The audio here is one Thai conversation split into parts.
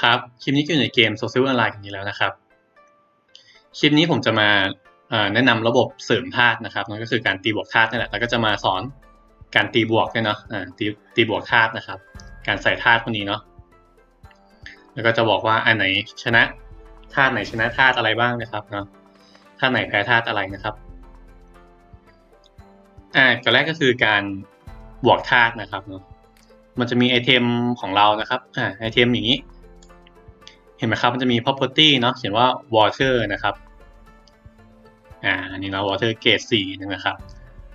ครับ คลิปนี้ก็อยู่ในเกม Social Online กันนี้แล้วนะครับ คลิปนี้ผมจะมาแนะนำระบบเสริมธาตุนะครับ นั่นก็คือการตีบวกธาตุนี่แหละ แล้วก็จะมาสอนการตีบวกด้วยเนาะตีตีบวกธาตุนะครับ การใส่ธาตุพวกนี้เนาะ แล้วก็จะบอกว่าอันไหนชนะธาตุไหนชนะธาตุอะไรบ้างนะครับเนาะ ธาตุไหนแพ้ธาตุอะไรนะครับ อ่าก่อนแรกก็คือการบวกธาตุนะครับเนาะ มันจะมีไอเทมของเรานะครับ อ่า ไอเทมอย่างนี้ เห็นไหมครับมันจะมี property เนาะเขียนว่า water นะครับอ่าอันนี้เนาะ water grade สีนะครับ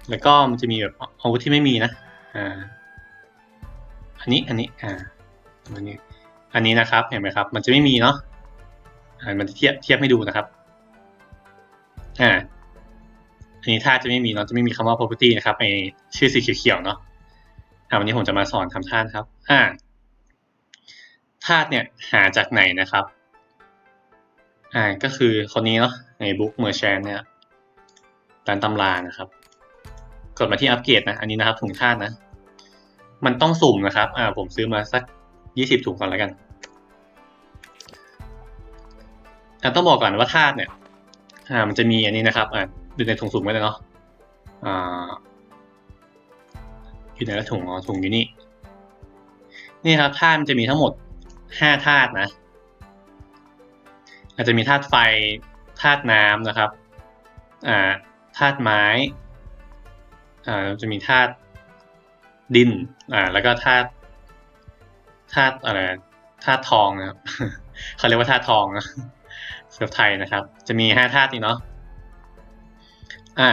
แล้วก็มันจะมีแบบอาวุธที่ไม่มีนะอ่าอันนี้อันนี้อ่าอันนี้อันนี้นะครับเห็นไหมครับ มันจะไม่มีเนาะอ่ามันเทียบเทียบให้ดูนะครับอ่าอันนี้ถ้าจะไม่มีเนาะจะไม่มีคำว่า property นะครับในชื่อสีเขียวๆเนาะอ่าวันนี้ผมจะมาสอนทำธาตุครับ อ่า ธาตุเนี่ยหาจากไหนนะครับอ่าก็คือคนนี้เนาะในบุ๊กเมอร์แชนเนี่ยตามตำรานะครับ กดมาที่อัปเกรดนะ อันนี้นะครับถุงธาตุนะ มันต้องสุ่มนะครับ อ่า ผมซื้อมาสักยี่สิบถุงก่อนแล้วกันอ่าต้องบอกก่อนว่าธาตุเนี่ย อ่า มันจะมีอันนี้นะครับ อ่าดูในถุงสุ่มไว้เลยเนาะ อ่าอยู่ในละถุงอ๋อถุงอยู่นี่ นี่ครับธาตุมันจะมีทั้งหมด ห้าธาตุนะอาจจะมีธาตุไฟธาตุน้ำนะครับอ่าธาตุไม้อ่าจะมีธาตุดินอ่าแล้วก็ธาตุธาตุอะไรธาตุทองนะครับเขาเรียกว่าธาตุทองนะเสือไทยนะครับ จะมีห้าธาตุนี้เนาะอ่า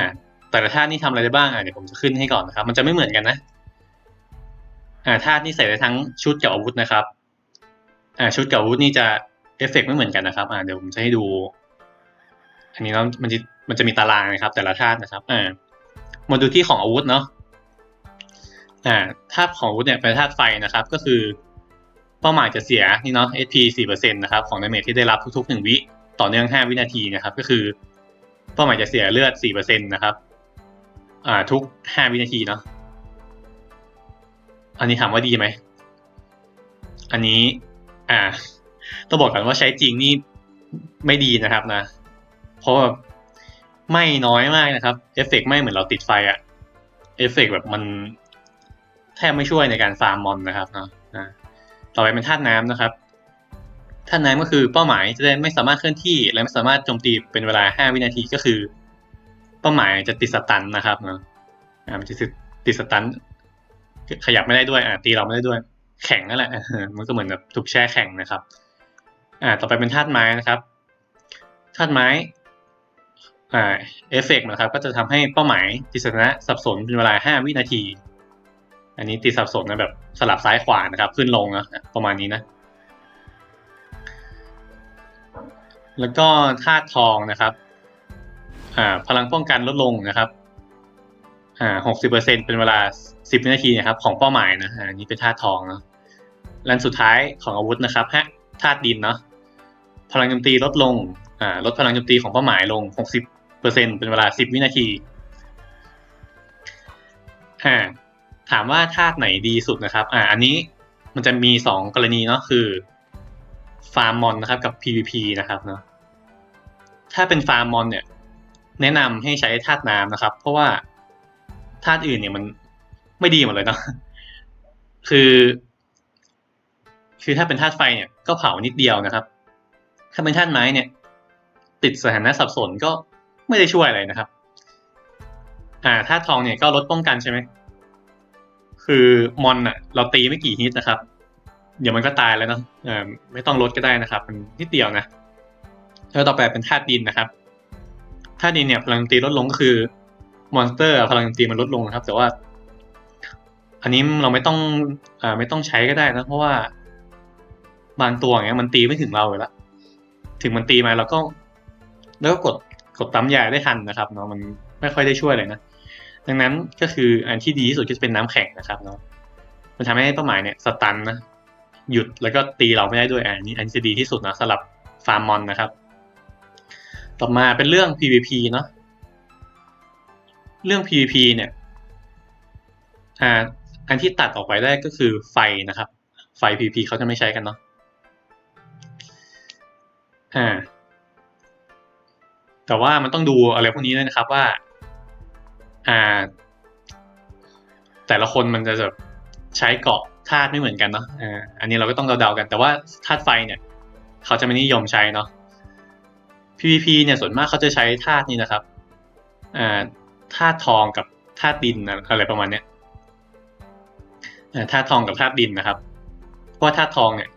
แต่ละธาตุนี่ทำอะไรได้บ้างอะเดี๋ยวผมจะขึ้นให้ก่อนนะครับ มันจะไม่เหมือนกันนะอ่าธาตุนี่ใส่ได้ทั้งชุดกับอาวุธนะครับ อ่าชุดกับอาวุธนี่จะเอฟเฟกไม่เหมือนกันนะครับ อ่าเดี๋ยวผมจะให้ดู อันนี้แล้วมันจะมันจะมีตารางนะครับ แต่ละธาตุนะครับอ่ามาดูที่ของอาวุธเนาะอ่าธาตุของอาวุธเนี่ยเป็นธาตุไฟนะครับ ก็คือ เป้าหมายจะเสียนี่เนาะ SP 4%นะครับของดาเมจที่ได้รับทุกๆหนึ่งวิต่อเนื่อง 5 วินาทีนะครับ ก็คือ เป้าหมายจะเสียเลือด 4%นะครับอ่าทุก 5 วินาทีเนาะอันนี้ถามว่าดีไหม อันนี้ อ่าต้องบอกก่อนว่าใช้จริงนี่ไม่ดีนะครับนะ เพราะไม่น้อยมากนะครับ เอฟเฟกไม่เหมือนเราติดไฟอะเอฟเฟกแบบมันแทบไม่ช่วยในการฟาร์มมอนนะครับเนาะต่อไปเป็นธาตุน้ำนะครับธาตุน้ำก็คือเป้าหมายจะได้ไม่สามารถเคลื่อนที่ และไม่สามารถโจมตีเป็นเวลา 5 วินาทีก็คือ เป้าหมายจะติดสตันนะครับเนาะมันจะติดสตันขยับไม่ได้ด้วยอ่าตีเราไม่ได้ด้วย แข็งนั่นแหละมันก็เหมือนแบบถูกแช่แข็งนะครับ อ่า ต่อไปเป็นธาตุไม้นะครับธาตุไม้อ่าเอฟเฟกนะครับ ก็จะทำให้เป้าหมายติสนะสับสนเป็นเวลา5วินาที อันนี้ติสับสนนะแบบสลับซ้ายขวานะครับ ขึ้นลงนะประมาณนี้นะ แล้วก็ธาตุทองนะครับอ่าพลังป้องกันลดลงนะครับอ่าหกสิบเปอร์เซ็นเป็นเวลาสิบวินาทีนะครับ ของเป้าหมายนะอ่านี่เป็นธาตุทองเนาะ และสุดท้ายของอาวุธนะครับฮะธาตุดินเนาะพลังโจมตีลดลงอ่าลดพลังโจมตีของเป้าหมายลงหกสิบเปอร์เซ็นเป็นเวลาสิบวินาทีอ่าถามว่าธาตุไหนดีสุดนะครับ อ่า อันนี้มันจะมีสองกรณีเนาะคือฟาร์มมอนนะครับกับ PVP นะครับเนาะถ้าเป็นฟาร์มมอนเนี่ยแนะนำให้ใช้ธาตุน้ำนะครับ เพราะว่าธาตุอื่นเนี่ยมันไม่ดีหมดเลยเนาะคือ คือถ้าเป็นธาตุไฟเนี่ยก็เผานิดเดียวนะครับ ถ้าเป็นธาตุไม้เนี่ย ติดสถานะสับสนก็ไม่ได้ช่วยอะไรนะครับ อ่าธาตุทองเนี่ยก็ลดป้องกันใช่ไหมคือมอนอะเราตีไม่กี่ฮิตนะครับ เดี๋ยวมันก็ตายแล้วเนาะเออไม่ต้องลดก็ได้นะครับ มันนิดเดียวนะแล้วต่อไปเป็นธาตุดินนะครับธาตุดินเนี่ยพลังตีลดลงก็คือมอนสเตอร์พลังตีมันลดลงนะครับ แต่ว่า อันนี้เราไม่ต้องอ่าไม่ต้องใช้ก็ได้นะเพราะว่า บางตัวอย่างเงี้ยมันตีไม่ถึงเราเลยละถึงมันตีมาเราก็ แล้วก็กดกดตั้มยาได้ทันนะครับเนาะมันไม่ค่อยได้ช่วยเลยนะดังนั้นก็คืออันที่ดีที่สุดก็จะเป็นน้ำแข็งนะครับเนาะมันทำให้เป้าหมายเนี่ยสตันนะหยุดแล้วก็ตีเราไม่ได้ด้วยอันนี้อันที่ดีที่สุดนะสำหรับฟาร์มมอนนะครับ ต่อมาเป็นเรื่อง PVP เนาะเรื่อง PVP เนี่ยอ่าอันที่ตัดออกไปได้ก็คือไฟนะครับ ไฟ PVP เขาจะไม่ใช้กันเนาะ อ่า แต่ว่ามันต้องดูอะไรพวกนี้ด้วยนะครับว่า อ่า แต่ละคนมันจะแบบใช้เกาะธาตุไม่เหมือนกันเนาะอ่าอันนี้เราก็ต้องเดาๆกัน แต่ว่าธาตุไฟเนี่ย เขาจะไม่นิยมใช้เนาะ PVP เนี่ยส่วนมากเขาจะใช้ธาตุนี้นะครับ อ่าธาตุทองกับธาตุดินอะไรประมาณเนี้ยธาตุทองกับธาตุดินนะครับเพราะว่าธาตุทองเนี่ย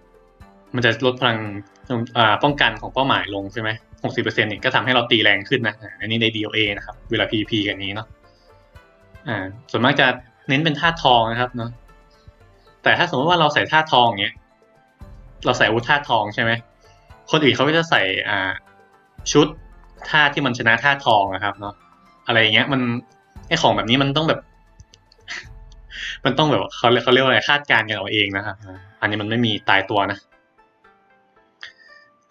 มันจะลดพลัง ป้องกันของเป้าหมายลงใช่ไหมหกสิบเปอร์เซ็นต์นี่ก็ทำให้เราตีแรงขึ้นนะอันนี้ใน DOA นะครับ เวลา PVP กันนี้เนาะอ่า ส่วนมากจะเน้นเป็นธาตุทองนะครับเนาะแต่ถ้าสมมติว่าเราใส่ธาตุทองเนี้ยเราใส่อาวุธธาตุทองใช่ไหมคนอื่นเขาก็จะใส่อ่าชุดธาที่มันชนะธาทองนะครับเนาะอะไรอย่างเงี้ย มันไอของแบบนี้มันต้องแบบ มันต้องแบบเขาเขาเรียกว่าอะไรคาดการณ์กันเอาเองนะครับ อันนี้มันไม่มีตายตัวนะ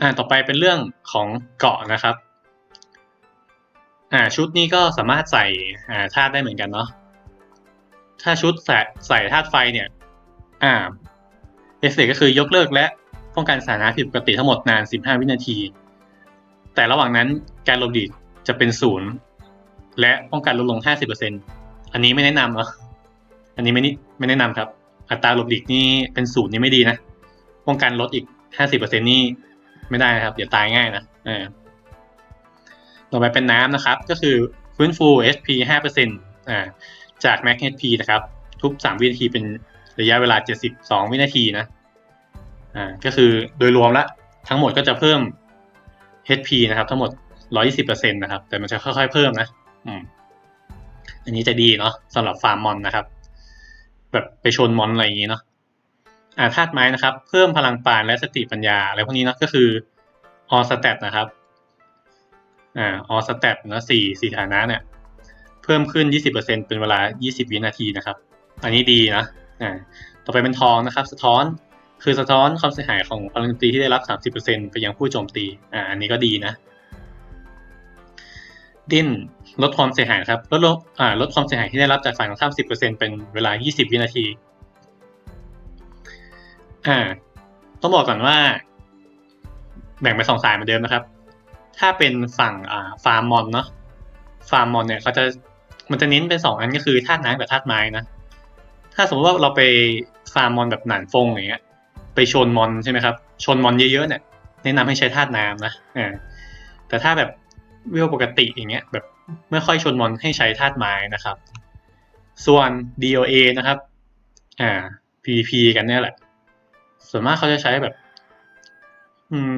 อ่าต่อไปเป็นเรื่องของเกาะนะครับอ่าชุดนี้ก็สามารถใส่อ่าธาตุได้เหมือนกันเนาะถ้าชุดใส่ใส่ธาตุไฟเนี่ยอ่าเอฟเฟกก็คือยกเลิกและป้องกันสถานะผิดปกติทั้งหมดนาน 15 วินาที แต่ระหว่างนั้นการลบดีดจะเป็นศูนย์และป้องกันลดลง 50%อันนี้ไม่แนะนำเนาะอันนี้ไม่นไม่แนะนำครับ อัตราลบหลีกนี่เป็นศูนย์นี่ไม่ดีนะ ป้องกันลดอีก 50%นี่ ไม่ได้นะครับ เดี๋ยวตายง่ายนะออต่อไปเป็นน้ำนะครับ ก็คือฟื้นฟู HP 5%อ่าจาก Max HP นะครับ ทุก 3 วินาทีเป็นระยะเวลา 72 วินาทีนะอ่าก็คือโดยรวมละทั้งหมดก็จะเพิ่ม HP นะครับ ทั้งหมด 120%นะครับ แต่มันจะค่อยๆ เพิ่มนะอืมอันนี้จะดีเนาะสำหรับฟาร์มมอนนะครับ แบบไปชนมอนอะไรอย่างนี้เนาะ อ่าธาตุไม้นะครับ เพิ่มพลังปานและสติปัญญาอะไรพวกนี้เนาะก็คือออสแตทนะครับอ่าออสแตทนะสี่สี่ฐานะเนี่ย เพิ่มขึ้น 20%เป็นเวลา 20 วินาทีนะครับ อันนี้ดีนะอ่าต่อไปเป็นทองนะครับ สะท้อนคือสะท้อนความเสียหายของพลังตีที่ได้รับ 30%ไปยังผู้โจมตีอ่าอันนี้ก็ดีนะ ดิ้นลดความเสียหายครับลดลดอ่าลดความเสียหายที่ได้รับจากฝ่ายตรงข้าม10%เป็นเวลา 20 วินาที อ่า ต้องบอกก่อนว่า แบ่งเป็นสองสายเหมือนเดิมนะครับ ถ้าเป็นฝั่งอ่าฟาร์มมอนเนาะฟาร์มมอนเนี่ยเขาจะมันจะเน้นเป็นสองอันก็คือธาตุน้ำกับธาตุไม้นะถ้าสมมติว่าเราไปฟาร์มมอนแบบหนานฟงอย่างเงี้ย ไปชนมอนใช่ไหมครับ ชนมอนเยอะๆเนี่ยแนะนำให้ใช้ธาตุน้ำนะอ่าแต่ถ้าแบบวิวปกติอย่างเงี้ย แบบไม่ค่อยชนมอนให้ใช้ธาตุไม้นะครับ ส่วน DOA นะครับ อ่า PVP กันเนี่ยแหละ ส่วนมากเขาจะใช้แบบ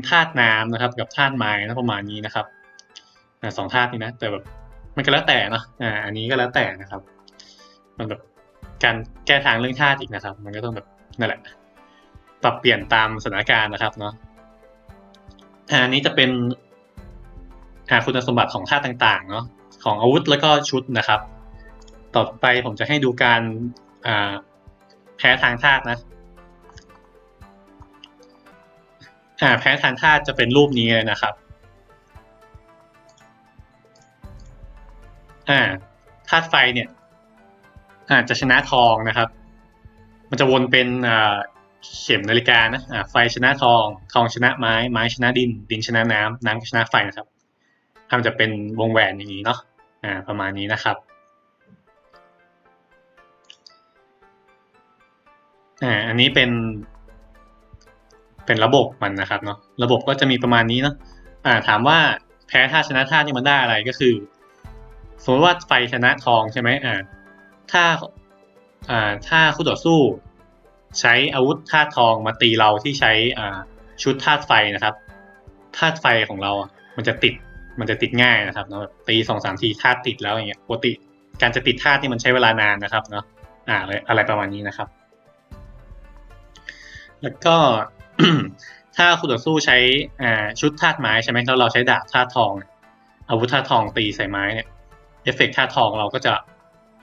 ธาตุน้ำนะครับ กับธาตุไม้นะประมาณนี้นะครับสองธาตุนี้นะ แต่แบบมันก็แล้วแต่เนาะอ่าอันนี้ก็แล้วแต่นะครับ มันแบบการแก้ทางเรื่องธาตุอีกนะครับ มันก็ต้องแบบนั่นแหละ ปรับเปลี่ยนตามสถานการณ์นะครับเนาะอันนี้จะเป็นอ่าคุณสมบัติของธาตุต่างๆเนาะของอาวุธแล้วก็ชุดนะครับ ต่อไปผมจะให้ดูการอ่าแพ้ทางธาตุนะ อ่าแพ้ทางธาตุจะเป็นรูปนี้เลยนะครับ อ่าธาตุไฟเนี่ยอาจจะชนะทองนะครับ มันจะวนเป็นอ่าเข็มนาฬิกานะอ่าไฟชนะทอง ทองชนะไม้ ไม้ชนะดิน ดินชนะน้ำน้ำชนะไฟนะครับทำจะเป็นวงแหวนอย่างนี้เนาะอ่าประมาณนี้นะครับอ่าอันนี้เป็น เป็นระบบมันนะครับเนาะระบบก็จะมีประมาณนี้เนาะอ่าถามว่าแพ้ธาชนะธาตุนี่มันได้อะไรก็คือ สมมติว่าไฟชนะทองใช่ไหมอ่าถ้าอ่าถ้าคู่ต่อสู้ ใช้อาวุธธาตุทองมาตีเราที่ใช้อ่าชุดธาตุไฟนะครับธาตุไฟของเราอะมันจะติดมันจะติดง่ายนะครับเนาะตีสองสามทีธาตุติดแล้วอย่างเงี้ยปกติการจะติดธาตุนี่มันใช้เวลานานนะครับเนาะอ่าอะไรประมาณนี้นะครับ แล้วก็ ถ้าคู่ต่อสู้ใช้อ่าชุดธาตุไม้ใช่ไหมแล้วเราใช้ดาบธาตุทอง อาวุธธาตุทองตีใส่ไม้เนี่ยเอฟเฟกต์ธาตุทองเราก็จะ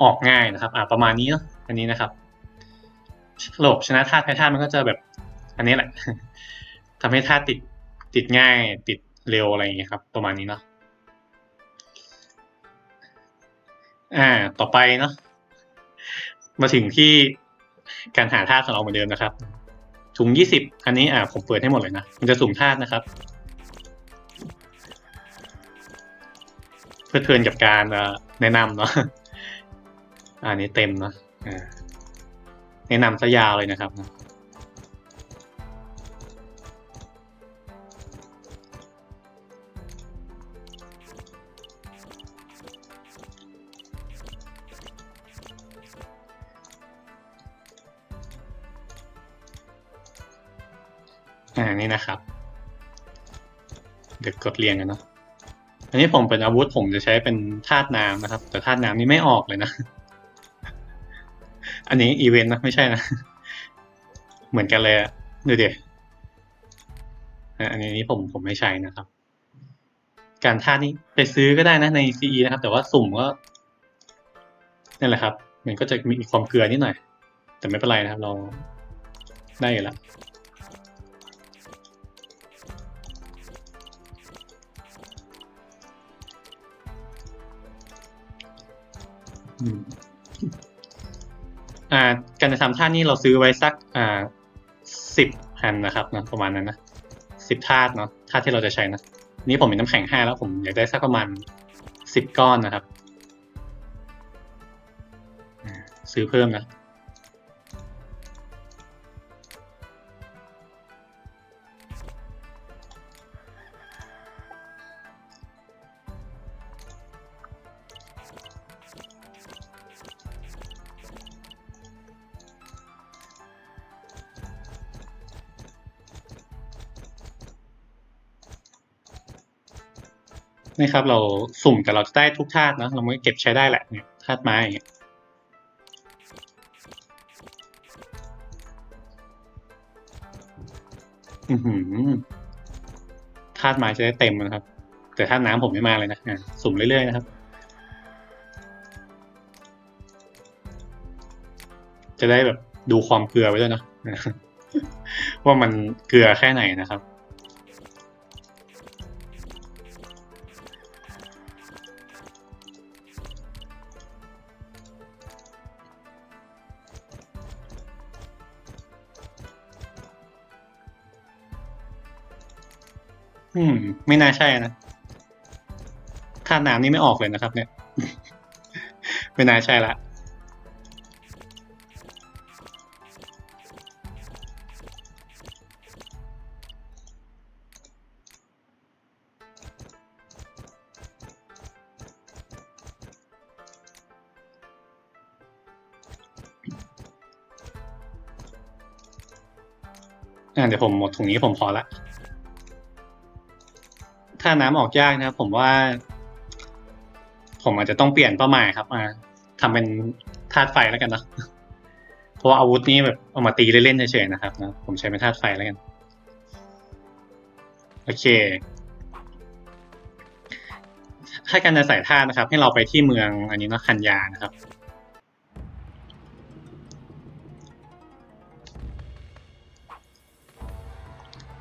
ออกง่ายนะครับ อ่าประมาณนี้เนาะอันนี้นะครับระบบชนะธาตุแพ้ธาตุมันก็จะแบบ อันนี้แหละทำให้ธาตุติดติดง่าย ติดเร็วอะไรอย่างเงี้ยครับ ประมาณนี้เนาะอ่า ต่อไปเนาะมาถึงที่การหาธาตุของเราเหมือนเดิมนะครับ ถุงยี่สิบอันนี้อ่าผมเปิดให้หมดเลยนะมันจะสุ่มธาตุนะครับ เพื่อเทินกับการแนะนำเนาะอันนี้เต็มเนาะแนะนำซะยาวเลยนะครับ เดี๋ยวกดเรียงกันเนาะอันนี้ผมเป็นอาวุธผมจะใช้เป็นธาตุน้ำนะครับ แต่ธาตุน้ำนี่ไม่ออกเลยนะ อันนี้อีเวนต์นะไม่ใช่นะ เหมือนกันเลยอะดูดิอะอันนี้ผมผมไม่ใช้นะครับ การธาตุนี้ไปซื้อก็ได้นะใน CE นะครับ แต่ว่าสุ่มก็นั่นแหละครับ มันก็จะมีความเกลือนิดหน่อย แต่ไม่เป็นไรนะครับ เราได้อยู่แล้ว อ่า การจะทำท่านี้เราซื้อไว้สัก อ่าสิบอันนะครับนะประมาณนั้นนะสิบธาตุเนาะธาตุที่เราจะใช้นะนี่ผมมีน้ำแข็งห้าแล้วผมอยากได้สักประมาณสิบก้อนนะครับ ซื้อเพิ่มนะ นี่ครับ เราสุ่มแต่เราจะได้ทุกธาตุนะเราไม่เก็บใช้ได้แหละเนี่ยธาตุไม้อย่างเงี้ยธาตุไม้จะได้เต็มนะครับ แต่ธาตุน้ำผมไม่มาเลยนะสุ่มเรื่อยๆนะครับ จะได้แบบดูความเกลือไว้ด้วยนะว่ามันเกลือแค่ไหนนะครับ อืม ไม่น่าใช่นะธาน้ำนี่ไม่ออกเลยนะครับ เนี่ย ไม่น่าใช่ละอ่าเดี๋ยวผมหมดถุงนี้ผมพอละ ถ้าน้ำออกยากนะครับผมว่า ผมอาจจะต้องเปลี่ยนเป้าหมายครับมาทำเป็นธาตุไฟแล้วกันเนะเพราะว่าอาวุธนี้แบบเอามาตีเล่นๆเฉยๆนะครับนะผมใช้เป็นธาตุไฟแล้วกัน โอเค ถ้าการจะใส่ธาตุนะครับ ให้เราไปที่เมืองอันนี้เนาะคันยานะครับ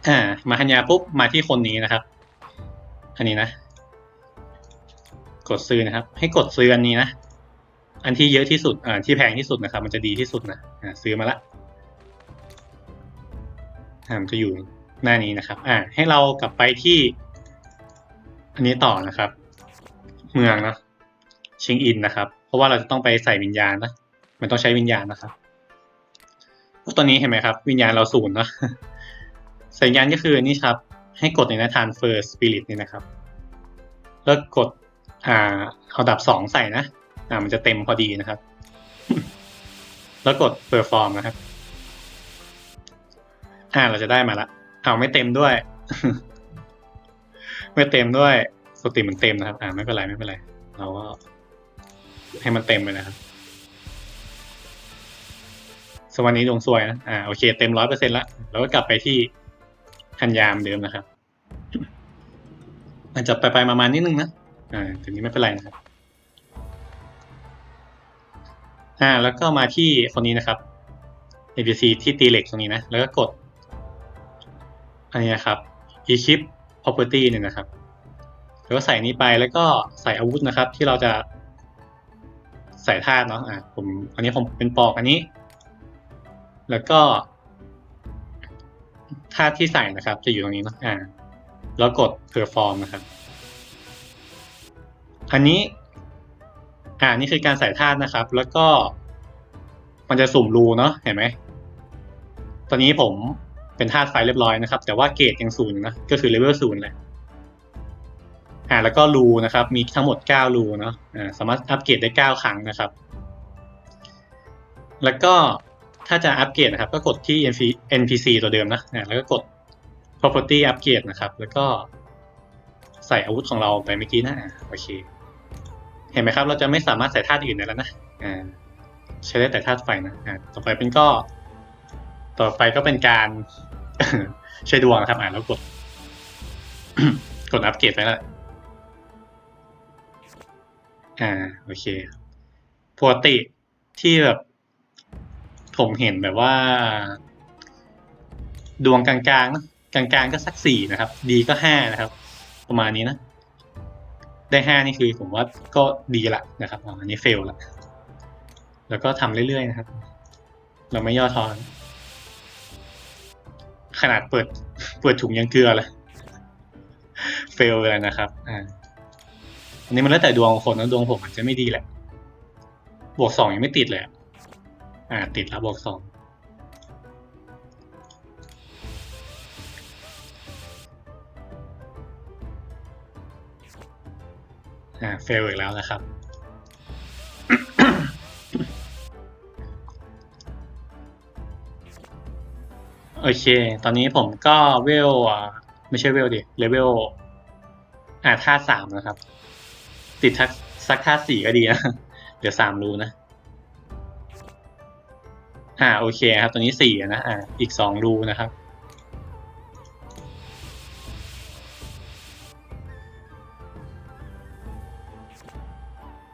อ่ามาคันยาปุ๊บมาที่คนนี้นะครับ อันนี้นะ กดซื้อนะครับ ให้กดซื้ออันนี้นะ อันที่เยอะที่สุดอ่าที่แพงที่สุดนะครับ มันจะดีที่สุดนะอ่าซื้อมาละอ่ามันจะอยู่หน้านี้นะครับ อ่า ให้เรากลับไปที่ อันนี้ต่อนะครับ เมืองนะชิงอินนะครับ เพราะว่าเราจะต้องไปใส่วิญญาณนะ มันต้องใช้วิญญาณนะครับตอนนี้เห็นไหมครับ วิญญาณเราศูนย์นอะสัญญาณก็คือนี่ครับ ให้กดในนะ transfer spirit นี่นะครับ แล้วกดอ่าเอาดับสองใส่นะ อ่า มันจะเต็มพอดีนะครับ แล้วกด perform นะครับ อ่า เราจะได้มาละ เอาไม่เต็มด้วย ไม่เต็มด้วยปกติมันเต็มนะครับ อ่า ไม่เป็นไรไม่เป็นไร เราก็ให้มันเต็มไปนะครับสวันนี้ดวงสวยนะ อ่า โอเค เต็มร้อยเปอร์เซ็นต์ละ แล้วก็กลับไปที่ คันยามเดิมนะครับ มันจะไปไปมามานิดนึงนะอ่าถึงนี้ไม่เป็นไรนะครับอ่าแล้วก็มาที่คนนี้นะครับ NPC ที่ตีเหล็กตรงนี้นะ แล้วก็กด อันนี้นะครับ equip property เนี่ยนะครับ แล้วก็ใส่นี้ไปแล้วก็ใส่อาวุธนะครับ ที่เราจะใส่ธาตุเนาะอ่าผม อันนี้ผมเป็นปอกอันนี้ แล้วก็ ธาตุที่ใส่นะครับ จะอยู่ตรงนี้เนาะอ่า แล้วกด perform นะครับ อันนี้ อ่า นี่คือการใส่ธาตุนะครับ แล้วก็ มันจะสุ่มรูเนาะ เห็นไหม ตอนนี้ผมเป็นธาตุไฟเรียบร้อยนะครับ แต่ว่าเกรดยังศูนย์นะ ก็คือเลเวลศูนย์แหละ อ่า แล้วก็รูนะครับ มีทั้งหมดเก้ารูเนาะ อ่า สามารถอัปเกรดได้เก้าครั้งนะครับ แล้วก็ ถ้าจะอัปเกรดนะครับ ก็กดที่ NPC ตัวเดิมนะอ่าแล้วก็กด property upgrade นะครับ แล้วก็ใส่อาวุธของเราไปเมื่อกี้นะโอเค เห็นไหมครับ เราจะไม่สามารถใส่ธาตุอื่นได้แล้วนะอ่าใช้ได้แต่ธาตุไฟนะต่อไปเป็นก็ ต่อไปก็เป็นการใช้ดวงนะครับอ่าแล้วกด กดอัปเกรดไปแล้วอ่าโอเคปกติที่แบบ ผมเห็นแบบว่า ดวงกลางๆนะกลางๆก็สักสี่นะครับ ดีก็ห้านะครับ ประมาณนี้นะ ได้ห้านี่คือผมว่าก็ดีละนะครับอันนี้เฟลละแล้วก็ทำเรื่อยๆนะครับ เราไม่ย่อท้อนขนาดเปิด เปิดถุงยังเกลือเลยเฟลเลยนะครับอ่าอันนี้มันแล้วแต่ดวงของคนนะดวงผมอาจจะไม่ดีแหละ บวกสองยังไม่ติดเลยอะ อ่า ติดแล้วบวกสองอ่า เฟลอีกแล้วนะครับโอเค ตอนนี้ผมก็เวลอ่าไม่ใช่เวลดิ เลเวล อ่าธาสามนะครับ ติดทักสักธาสี่ก็ดีนะ เดี๋ยวสามรูนะ อ่าโอเคครับ ตัวนี้สี่นะอ่าอีกสองรูนะครับ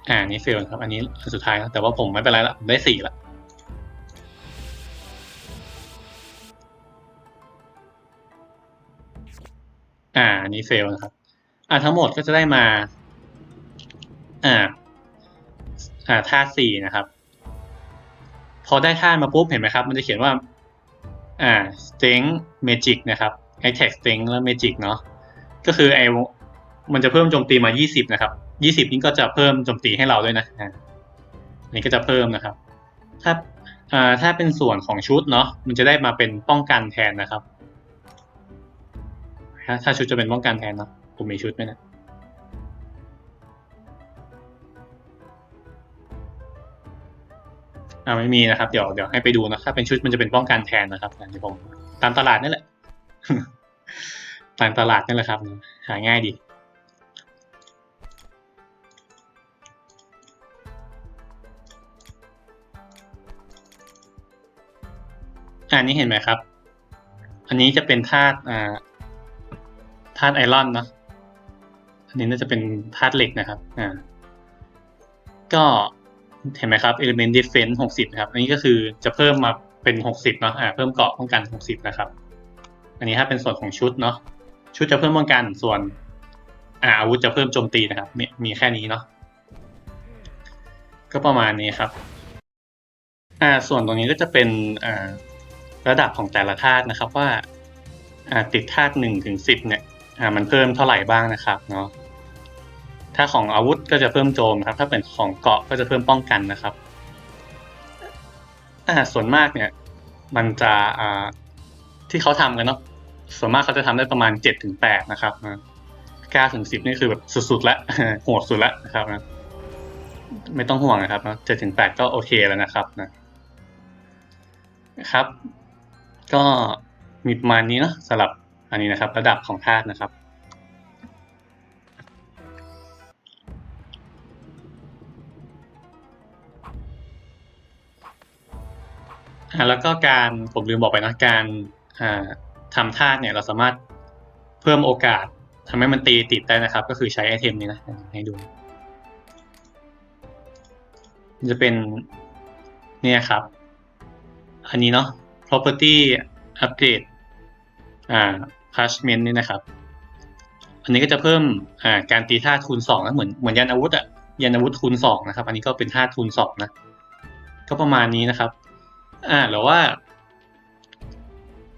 อ่านี่เฟลครับ อันนี้สุดท้ายนะแต่ว่าผมไม่เป็นไรละผมได้สี่ละอ่านี้เฟลนะครับ อ่าทั้งหมดก็จะได้มา อ่า อ่าธาสี่นะครับ พอได้ธาตุมาปุ๊บเห็นไหมครับ มันจะเขียนว่าอ่า strength magic นะครับ attack strength แล้ว magic เนาะก็คือไอมันจะเพิ่มโจมตีมา 20 นะครับ 20 นี่ก็จะเพิ่มโจมตีให้เราด้วยนะอันนี้ก็จะเพิ่มนะครับ ถ้าอ่าถ้าเป็นส่วนของชุดเนาะมันจะได้มาเป็นป้องกันแทนนะครับ ถ้าชุดจะเป็นป้องกันแทนเนาะผมมีชุดไหมเนะ อ่าไม่มีนะครับ เดี๋ยวเดี๋ยวให้ไปดูนะถ้าเป็นชุดมันจะเป็นป้องกันแทนนะครับอย่างที่ผมตามตลาดนี่แหละ ตามตลาดนี่แหละครับ หาง่ายดีอันนี้เห็นไหมครับ อันนี้จะเป็นธาตุอ่าธาตุไอรอนเนาะ อันนี้น่าจะเป็นธาตุเหล็กนะครับ อ่า ก็ เห็นไหมครับ element defense 60นะครับ อันนี้ก็คือจะเพิ่มมาเป็น 60เนาะอ่าเพิ่มเกราะป้องกัน 60 นะครับ อันนี้ถ้าเป็นส่วนของชุดเนาะชุดจะเพิ่มป้องกันส่วนอ่าอาวุธจะเพิ่มโจมตีนะครับมีมีแค่นี้เนาะก็ประมาณนี้ครับอ่าส่วนตรงนี้ก็จะเป็นอ่าระดับของแต่ละธาตุนะครับว่าอ่าติดธาตุหนึ่งถึงสิบเนี่ยอ่ามันเพิ่มเท่าไหร่บ้างนะครับเนาะ ถ้าของอาวุธก็จะเพิ่มโจมครับ ถ้าเป็นของเกาะก็จะเพิ่มป้องกันนะครับอ่าส่วนมากเนี่ย มันจะอ่าที่เขาทำกันเนาะส่วนมากเขาจะทำได้ประมาณเจ็ดถึงแปดนะครับเก้าถึงสิบนี่คือแบบสุดๆแล้วโหดสุดแล้วนะครับนะไม่ต้องห่วงนะครับเจ็ดถึงแปดก็โอเคแล้วนะครับนะครับ ก็มีประมาณนี้เนาะสำหรับอันนี้นะครับ ระดับของธาตุนะครับ อ่าแล้วก็การผมลืมบอกไปนะการอ่าทำธาเนี่ยเราสามารถเพิ่มโอกาสทำให้มันตีติดได้นะครับ ก็คือใช้ไอเทมนี้นะให้ดู จะเป็นเนี่ยครับ อันนี้เนาะ property upgrade อ่า parchment นี่นะครับ อันนี้ก็จะเพิ่มอ่าการตีธาตุคูณสองนะเหมือนเหมือนยันอาวุธอะยันอาวุธคูณสองนะครับ อันนี้ก็เป็นธาตุคูณสองนะ ก็ประมาณนี้นะครับ อ่าหรือว่า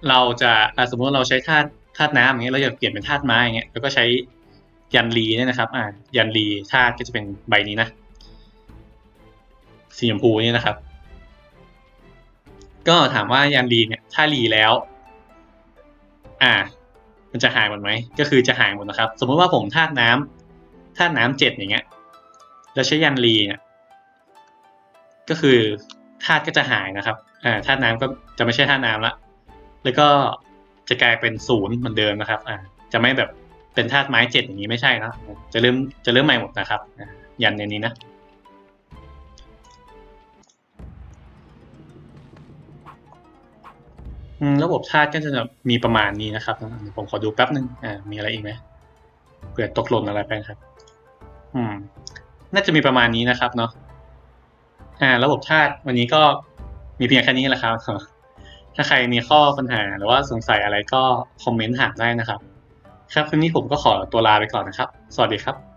เราจะสมมติเราใช้ธาตุธาตุน้ำอย่างเงี้ยเราอยากเปลี่ยนเป็นธาตุไม้อย่างเงี้ยแล้วก็ใช้ยันรีเนี่ยนะครับ อ่ายันรีธาตุก็จะเป็นใบนี้นะสีชมพูนี่นะครับ ก็ถามว่ายันรีเนี่ยถ้ารีแล้ว อ่า มันจะหายหมดไหมก็คือจะหายหมดนะครับ สมมติว่าผมธาตุน้ำธาตุน้ำเจ็ดอย่างเงี้ยแล้วใช้ยันรีเนี่ยก็คือธาตุก็จะหายนะครับ อ่าธาตุน้ำก็จะไม่ใช่ธาตุน้ำละแล้วก็จะกลายเป็นศูนย์เหมือนเดิมนะครับอ่าจะไม่แบบเป็นธาตุไม้เจ็ดอย่างนี้ไม่ใช่นะจะเริ่มจะเริ่มใหม่หมดนะครับยันในนี้นะระบบธาตุก็จะมีประมาณนี้นะครับผมขอดูแป๊บหนึ่งอ่ามีอะไรอีกไหมเผื่อตกหล่นอะไรไปครับ อืม น่าจะมีประมาณนี้นะครับเนาะอ่า ระบบธาตุวันนี้ก็ มีเพียงแค่นี้แหละครับ ถ้าใครมีข้อปัญหาหรือว่าสงสัยอะไรก็คอมเมนต์ถามได้นะครับ ครับคืนนี้ผมก็ขอตัวลาไปก่อนนะครับ สวัสดีครับ